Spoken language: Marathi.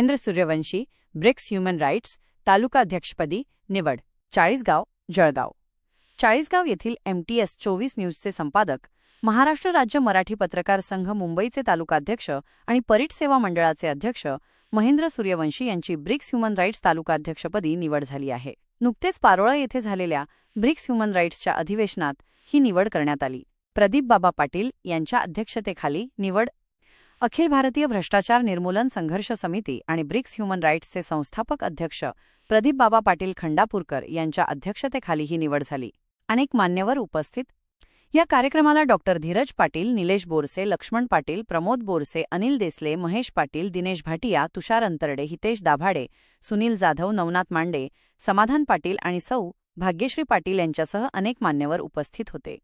Mahendra Suryavanshi BRICS human rights तालुकाध्यक्षपदी निवड चाळीसगाव जळगाव. चाळीसगाव येथील एमटीएस चोवीस न्यूजचे संपादक महाराष्ट्र राज्य मराठी पत्रकार संघ मुंबईचे तालुकाध्यक्ष आणि परीट सेवा मंडळाचे अध्यक्ष महेंद्र सूर्यवंशी यांची ब्रिक्स ह्युमन राईट्स तालुकाध्यक्षपदी निवड झाली आहे. नुकतेच पारोळा येथे झालेल्या ब्रिक्स ह्युमन राईट्सच्या अधिवेशनात ही निवड करण्यात आली. प्रदीप बाबा पाटील यांच्या अध्यक्षतेखाली निवड अखिल भारतीय भ्रष्टाचार निर्मूलन संघर्ष समिती आणि ब्रिक्स ह्युमन राईट्सचे संस्थापक अध्यक्ष प्रदीप बाबा पाटील खंडापूरकर यांच्या अध्यक्षतेखाली ही निवड झाली. अनेक मान्यवर उपस्थित. या कार्यक्रमाला डॉक्टर धीरज पाटील निलेश बोरसे लक्ष्मण पाटील प्रमोद बोरसे अनिल देसले महेश पाटील दिनेश भाटिया तुषार अंतर्डे हितेश दाभाडे सुनील जाधव नवनाथ मांडे समाधान पाटील आणि सौ भाग्यश्री पाटील यांच्यासह अनेक मान्यवर उपस्थित होते.